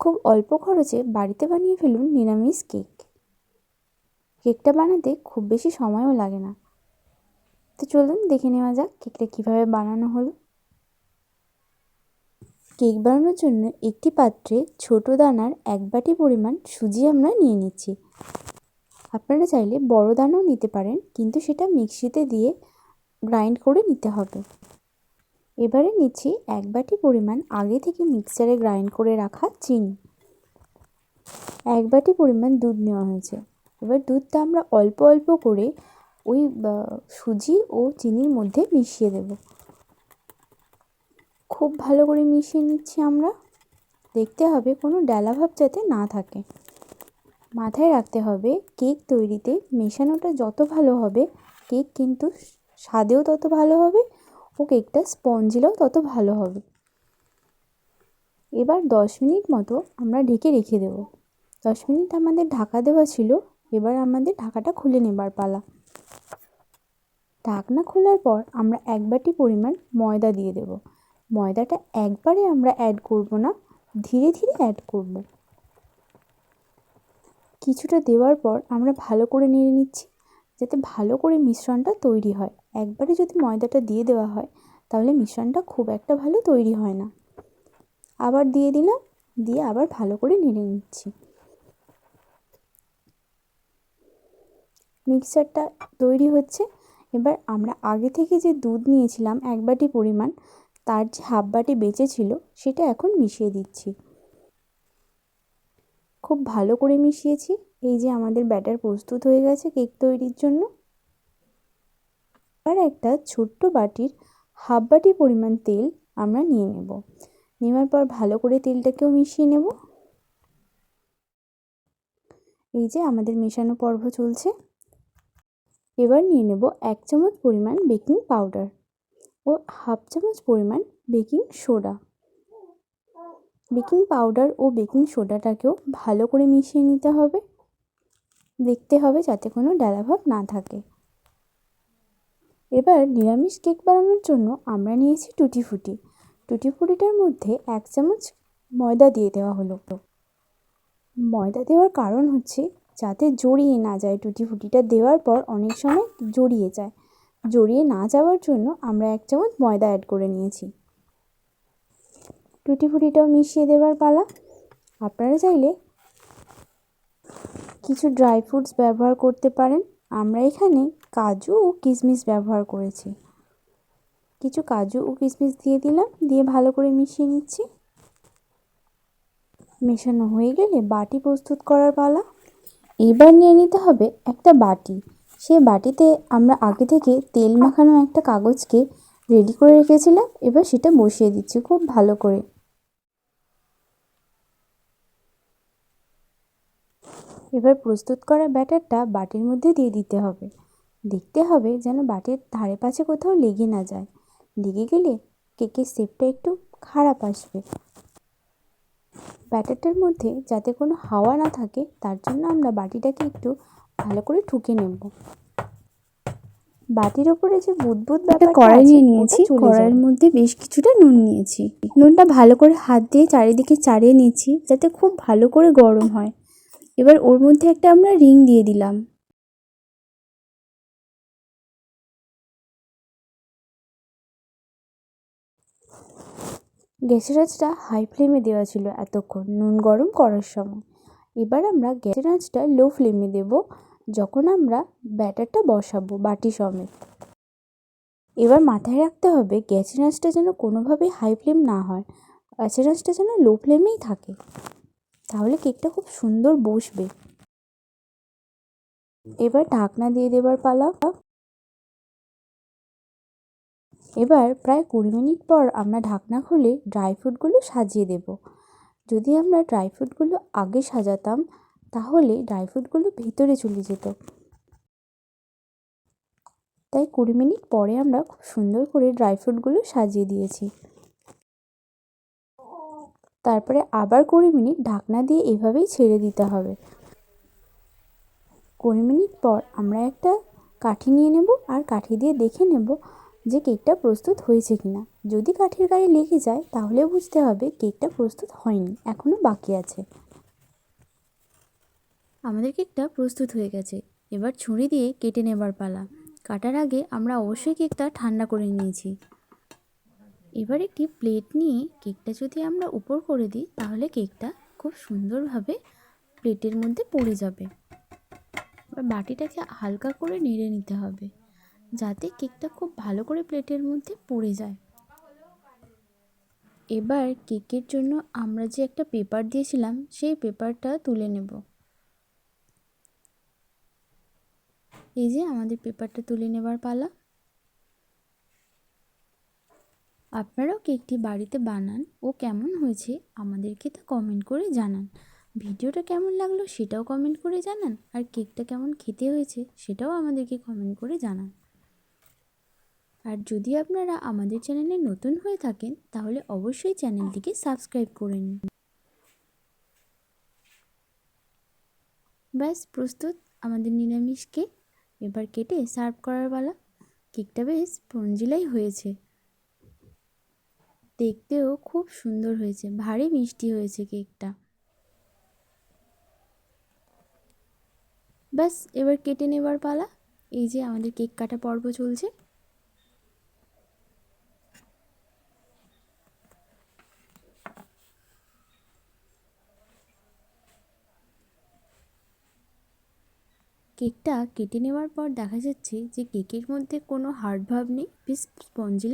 খুব অল্প খরচে বাড়িতে বানিয়ে ফেলুন নিরামিষ কেক। কেকটা বানাতে খুব বেশি সময়ও লাগে না। তো চলুন দেখে নেওয়া যাক কেকটা কীভাবে বানানো হলো। কেক বানানোর জন্য একটি পাত্রে ছোট দানার এক বাটি পরিমাণ সুজি আমরা নিয়ে নিচ্ছি। আপনারা চাইলে বড় দানাও নিতে পারেন, কিন্তু সেটা মিক্সিতে দিয়ে গ্রাইন্ড করে নিতে হবে। এবারে নিচ্ছি এক বাটি পরিমাণ আগে থেকে মিক্সারে গ্রাইন্ড করে রাখা চিনি। এক বাটি পরিমাণ দুধ নেওয়া হয়েছে। এবার দুধটা আমরা অল্প অল্প করে ওই সুজি ও চিনির মধ্যে মিশিয়ে দেব। খুব ভালো করে মিশিয়ে নিচ্ছি আমরা। দেখতে হবে কোনো ডালাভাব যাতে না থাকে। মাথায় রাখতে হবে কেক তৈরিতে মেশানোটা যত ভালো হবে, কেক কিন্তু স্বাদেও তত ভালো হবে কেকটা স্পঞ্জিলেও তত ভালো হবে। এবার দশ মিনিট মতো আমরা ঢেকে রেখে দেব। দশ মিনিট আমাদের ঢাকা দেওয়া ছিল, এবার আমাদের ঢাকাটা খুলে নেবার পালা। ঢাকনা খোলার পর আমরা এক বাটি পরিমাণ ময়দা দিয়ে দেব। ময়দাটা একবারে আমরা অ্যাড করব না, ধীরে ধীরে অ্যাড করব। কিছুটা দেওয়ার পর আমরা ভালো করে নেড়ে নিচ্ছি, যাতে ভালো করে মিশ্রণটা তৈরি হয়। একবারে যদি ময়দাটা দিয়ে দেওয়া হয়, তাহলে মিশ্রণটা খুব একটা ভালো তৈরি হয় না। আবার দিয়ে দিলাম, দিয়ে আবার ভালো করে নেড়ে নিচ্ছি। মিক্সারটা তৈরি হচ্ছে। এবার আমরা আগে থেকে যে দুধ নিয়েছিলাম এক বাটি পরিমাণ, তার যে হাফ বাটি বেঁচে ছিল, সেটা এখন মিশিয়ে দিচ্ছি। খুব ভালো করে মিশিয়েছি। এই যে আমাদের ব্যাটার প্রস্তুত হয়ে গেছে কেক তৈরির জন্য। আর একটা ছোট্ট বাটির হাফ বাটি পরিমাণ তেল আমরা নিয়ে নেব। নেওয়ার পর ভালো করে তেলটাকেও মিশিয়ে নেব। এই যে আমাদের মেশানো পর্ব চলছে। এবার নিয়ে নেব এক চামচ পরিমাণ বেকিং পাউডার ও হাফ চামচ পরিমাণ বেকিং সোডা। বেকিং পাউডার ও বেকিং সোডাটাকেও ভালো করে মিশিয়ে নিতে হবে। দেখতে হবে যাতে কোনো ডালাভাব না থাকে। এবার নিরামিষ কেক বানানোর জন্য আমরা নিয়েছি টুটি ফুটি টুটি ফুটিটার মধ্যে এক চামচ ময়দা দিয়ে দেওয়া হলো। ময়দা দেওয়ার কারণ হচ্ছে যাতে জড়িয়ে না যায়। টুটি ফুটিটা দেওয়ার পর অনেক সময় জড়িয়ে যায়। জড়িয়ে না যাওয়ার জন্য আমরা এক চামচ ময়দা অ্যাড করে নিয়েছি। টুটি ফুটিটাও মিশিয়ে দেওয়ার পালা। আপনারা চাইলে কিছু ড্রাই ফ্রুটস ব্যবহার করতে পারেন। আমরা এখানে কাজু ও কিশমিশ ব্যবহার করেছি। কিছু কাজু ও কিশমিশ দিয়ে দিলাম, দিয়ে ভালো করে মিশিয়ে নিচ্ছি। মেশানো হয়ে গেলে বাটি প্রস্তুত করার পালা। এবার নিয়ে নিতে হবে একটা বাটি। সে বাটিতে আমরা আগে থেকে তেল মাখানো একটা কাগজকে রেডি করে রেখেছিলাম, এবার সেটা বসিয়ে দিচ্ছি খুব ভালো করে। এবার প্রস্তুত করা ব্যাটারটা বাটির মধ্যে দিয়ে দিতে হবে। দেখতে হবে যেন বাটির ধারে পাশে কোথাও লেগে না যায়। লেগে গেলে কেকের শেপটা একটু খারাপ আসবে। ব্যাটারটার মধ্যে যাতে কোনো হাওয়া না থাকে তার জন্য আমরা বাটিটাকে একটু ভালো করে ঠুকে নেব। বাটির ওপরে যে বুদবুদ ব্যাপার কড়াই নিয়ে নিয়েছি। কড়াইয়ের মধ্যে বেশ কিছুটা নুন নিয়েছি। নুনটা ভালো করে হাত দিয়ে চারিদিকে চাড়িয়ে নিয়েছি যাতে খুব ভালো করে গরম হয়। এবার ওর মধ্যে একটা আমরা রিং দিয়ে দিলাম। গ্যাসের আঁচটা হাই ফ্লেমে দেওয়া ছিল এতক্ষণ। নুন গরম করার সময়। এবার আমরা গ্যাসের আঁচটা লো ফ্লেমে দেব, যখন আমরা ব্যাটারটা বসাবো বাটি সমেত। এবার মাথায় রাখতে হবে গ্যাসের আঁচটা যেন কোনোভাবেই হাই ফ্লেম না হয়। গ্যাসের আঁচটা যেন লো ফ্লেমেই থাকে। তাহলে কেকটা খুব সুন্দর বসবে। এবার ঢাকনা দিয়ে দেবার পালা। এবার প্রায় কুড়ি মিনিট পর আমরা ঢাকনা খুলে ড্রাই ফ্রুটগুলো সাজিয়ে দেব। যদি আমরা ড্রাই ফ্রুটগুলো আগে সাজাতাম, তাহলে ড্রাই ফ্রুটগুলো ভেতরে চলে যেত। তাই কুড়ি মিনিট পরে আমরা খুব সুন্দর করে ড্রাই ফ্রুটগুলো সাজিয়ে দিয়েছি। তারপরে আবার কুড়ি মিনিট ঢাকনা দিয়ে এভাবেই ছেড়ে দিতে হবে। কুড়ি মিনিট পর আমরা একটা কাঠি নিয়ে নেব আর কাঠি দিয়ে দেখে নেব যে কেকটা প্রস্তুত হয়েছে কিনা যদি কাঠের গায়ে লেগে যায়, তাহলে বুঝতে হবে কেকটা প্রস্তুত হয়নি এখনও বাকি আছে। আমাদের কেকটা প্রস্তুত হয়ে গেছে। এবার ছুরি দিয়ে কেটে নেবার পালা। কাটার আগে আমরা অবশ্যই কেকটা ঠান্ডা করে নিয়েছি। এবার একটি প্লেট নিয়ে কেকটা যদি আমরা উপর করে দিই, তাহলে কেকটা খুব সুন্দরভাবে প্লেটের মধ্যে পড়ে যাবে। এবার বাটিটাকে হালকা করে নেড়ে নিতে হবে। যাতে কেকটা খুব ভালো করে প্লেটের মধ্যে পড়ে যায়। এবার কেকের জন্য আমরা যে একটা পেপার দিয়েছিলাম, সেই পেপারটা তুলে নেব। এই যে আমাদের পেপারটা তুলে নেবার পালা। আপনারাও কেকটি বাড়িতে বানান ও কেমন হয়েছে আমাদেরকে তা কমেন্ট করে জানান। ভিডিওটা কেমন লাগল সেটাও কমেন্ট করে জানান, আর কেকটা কেমন খেতে হয়েছে সেটাও আমাদেরকে কমেন্ট করে জানান। আর যদি আপনারা আমাদের চ্যানেলে নতুন হয়ে থাকেন, তাহলে অবশ্যই চ্যানেলটিকে সাবস্ক্রাইব করে নিন। ব্যাস, প্রস্তুত আমাদের নিরামিষ কেক এবার কেটে সার্ভ করার বেলা কেকটা বেশ স্পঞ্জিলাই হয়েছে। দেখতেও খুব সুন্দর হয়েছে। ভারী মিষ্টি হয়েছে কেকটা। ব্যাস, এবার কেটে নেবার পালা। এই যে আমাদের কেক কাটা পর্ব চলছে। কেকটা কেটে নেওয়ার পর দেখা যাচ্ছে যে কেকের মধ্যে কোনো হার্ড ভাব নেই, বেশ স্পঞ্জি